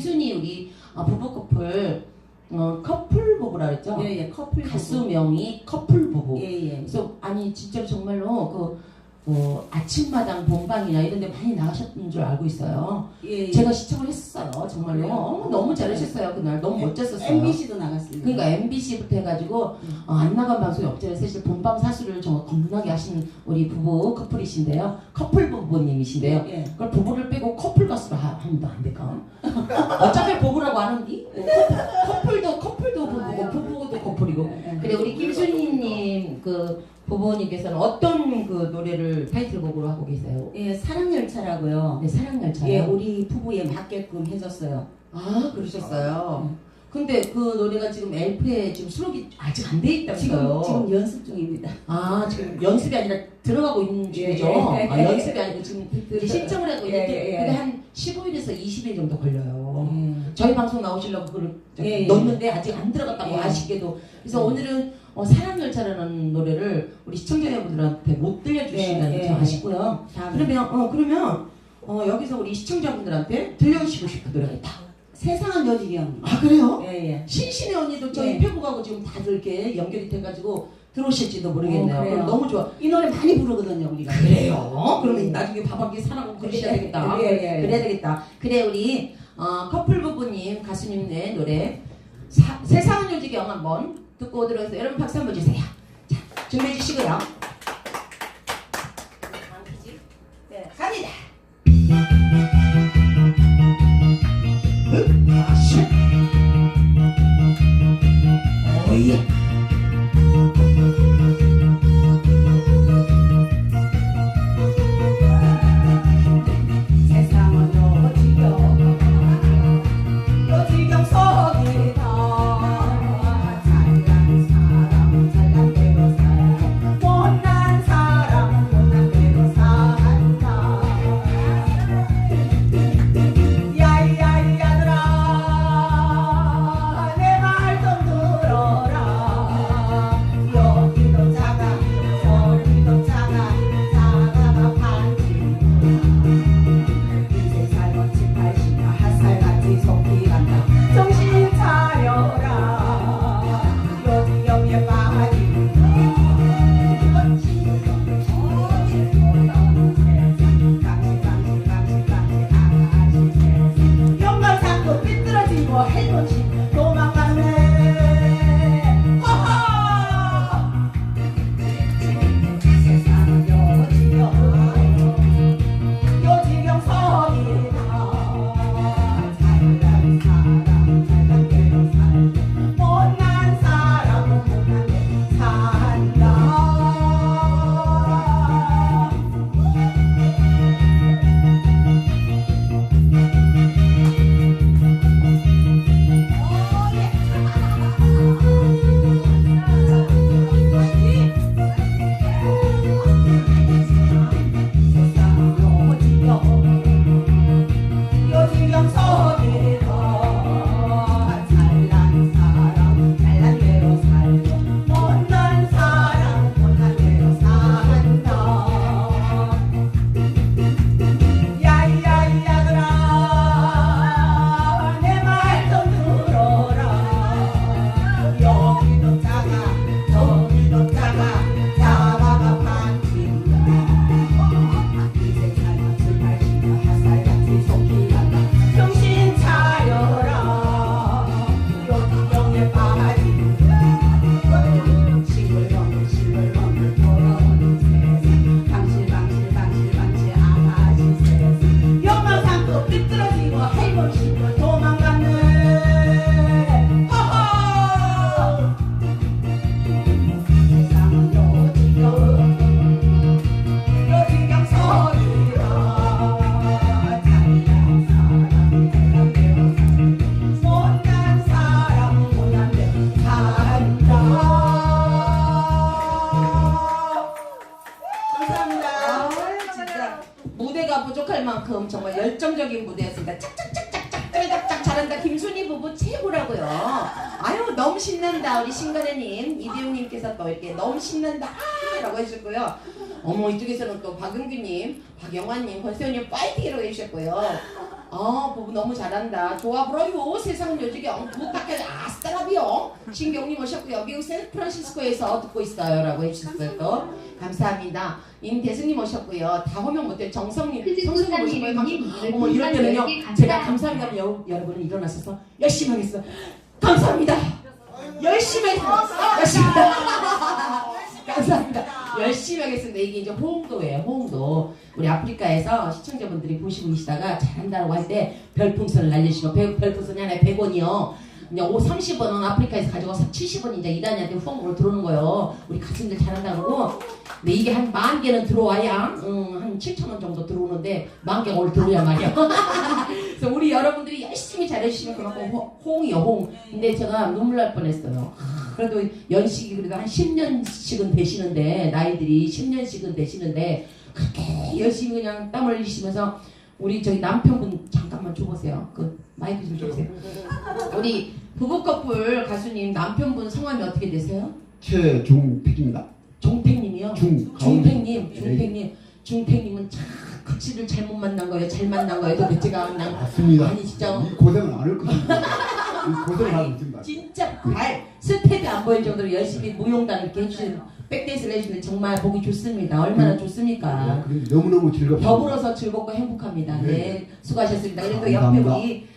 김순희 우리 어, 부부 커플 어, 커플 부부라 그랬죠? 예 예 커플 가수 명이 커플 부부. 예 예 그래서 아니 진짜로 정말로 그 어, 아침마당 본방이나 이런 데 많이 나가셨던 줄 알고 있어요. 예, 제가 시청을 했어요. 정말로. 그래요? 어, 너무 잘하셨어요. 그날. 너무 멋졌었어요. MBC도 나갔습니다. 그러니까 MBC부터 해가지고 음. 어, 안 나간 방송이 없잖아요. 사실 본방 사수를 정말 겁나게 하시는 우리 부부 커플이신데요. 커플 부부님이신데요. 예. 그걸 부부를 빼고 커플 가수로 하- 하면 안 될까? 어차피 부부라고 하는디? 어, 커플, 커플 도 커플도 부부고 부부도 커플이고. 그래 우리 김순희님 그 부부님께서는 어떤 그 노래를 타이틀곡으로 하고 계세요? 예, 사랑열차라고요. 네 사랑열차요. 예, 우리 부부에 맞게끔 해줬어요. 아 그러셨어요. 근데 그 노래가 지금 LP에 지금 수록이 아직 안 돼 있다면서요? 지금 지금 연습 중입니다. 아 지금 연습이 아니라 들어가고 있는 중이죠. 예, 예. 아, 연습이 아니고 지금 이제 신청을 하고 있는데 예, 예, 예. 그게 한 15일에서 20일 정도 걸려요. 예. 저희 방송 나오시려고 그걸 예, 예. 넣었는데 아직 안 들어갔다고 예. 아쉽게도. 그래서 음. 오늘은 어, 사랑열차라는 노래를 우리 시청자분들한테 못 들려주시면 예, 예. 좀 아쉽고요. 다음 그러면 어 그러면 어, 여기서 우리 시청자분들한테 들려주시고 싶은 노래가 있다. 세상은 여지경. 아 그래요? 예예. 신신의 언니도 저희 네. 페북하고 지금 다들 이렇게 연결이 돼가지고 들어오실지도 모르겠네요. 어, 너무 좋아. 이 노래 많이 부르거든요 우리가. 그래요? 그러면 나중에 밥 한 끼 사라고 그러셔야 되겠다. 예, 예, 예. 그래야 되겠다. 그래 우리 어, 커플 부부님 가수님의 노래 사- 세상은 요지경 한번 듣고 해서 여러분 박수 한번 주세요. 자 준비해 주시고요. 무대가 부족할 만큼 정말 열정적인 무대였습니다. 짝짝짝짝짝 짝짝짝 잘한다. 김순희 부부 최고라고요. 아유 너무 신난다. 우리 신가래님 이대웅님께서 또 이렇게 너무 신난다 라고 해주셨고요. 어머 이쪽에서는 또 박은규님, 박영환님, 권세훈님 파이팅이라고 해주셨고요. 아 부부 너무 잘한다. 좋아 보여요. 세상은 요즘에 부탁해 아스타라비요. 신경님 오셨고요. 미국 샌프란시스코에서 듣고 있어요 라고 해주셨어요. 또 감사합니다. 임대승님 오셨고요. 다 호명 못해 정성님, 성성님 오시고요. 감- 어머 이럴 때는요. 제가 감사합니다. 하면 여, 여러분은 일어나셔서 열심히 하겠어. 감사합니다. 열심히. 열심히. 감사합니다. 열심히 하겠습니다. 이게 이제 호응도예요. 호응도. 우리 아프리카에서 시청자분들이 보시고 계시다가 잘한다고 할 때 별풍선을 날리시고 별- 별풍선이 하나에 100원이요. 이제 5, 30원은 아프리카에서 가지고 70원 이제 이단이한테 후원으로 들어오는 거예요. 우리 가슴들 잘한다 그러고. 근데 이게 한 만 개는 들어와야 음, 한 7천 원 정도 들어오는데 만 개가 오늘 들어오야 말이야. 그래서 우리 여러분들이 열심히 잘해주시면 그만큼 호, 호응이요 호응. 근데 제가 눈물 날 뻔했어요. 아, 그래도 연식이 그래도 한 10년씩은 되시는데 나이들이 10년씩은 되시는데 그렇게 열심히 그냥 땀 흘리시면서 우리 저희 남편분 잠깐만 줘보세요. 그 마이크 좀 줘보세요. 우리 부부 커플 가수님 남편분 성함이 어떻게 되세요? 최종택입니다. 종택님이요. 중 중택님, 네. 중택님, 중택님은 참 그치를 잘못 만난 거예요. 잘 만난 거예요. 도대체가 그냥 맞습니다. 아니 진짜 이 고생은 안할 것입니다. 진짜 발 스텝이 안 보일 정도로 열심히 무용단 이렇게 해주신 백댄스를 해주는 정말 보기 좋습니다. 얼마나 좋습니까? 네, 너무너무 즐겁습니다. 더불어서 즐겁고 행복합니다. 네, 네. 수고하셨습니다. 그리고 옆에. 우리